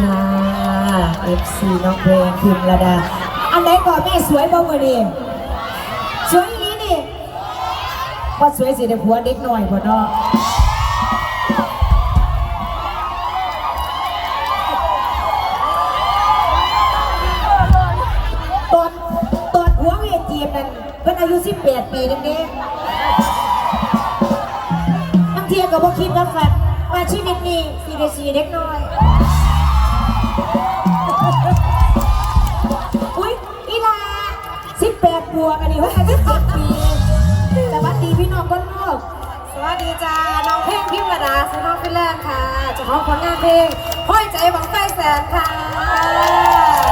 ค่ะ FC น้องเพลงพิมระดา อันไหนก่อนแม่สวยบ้างวะนี่สวยนี้นี่พอสวยสิเดี๋ยวผัวเด็กหน่อยพอเนาะตอนตอนผัวเวจีนั่นเพิ่นอายุ18ปีนั่นเองบางทีก็บ่คิดว่าฝันว่าชีวิตนี้สิได้สีเด็กน้อย นี้ว่าอายุเจ็ดปีแต่ว่าดีพี่น้องก็นนอกสวัสดีจ้า น้องเพลงพิมระดาซื้อน้องฟิลแลนค่ะเจ้าของผลงานเพลงห้อยใจหวังใต้แสนค่ะ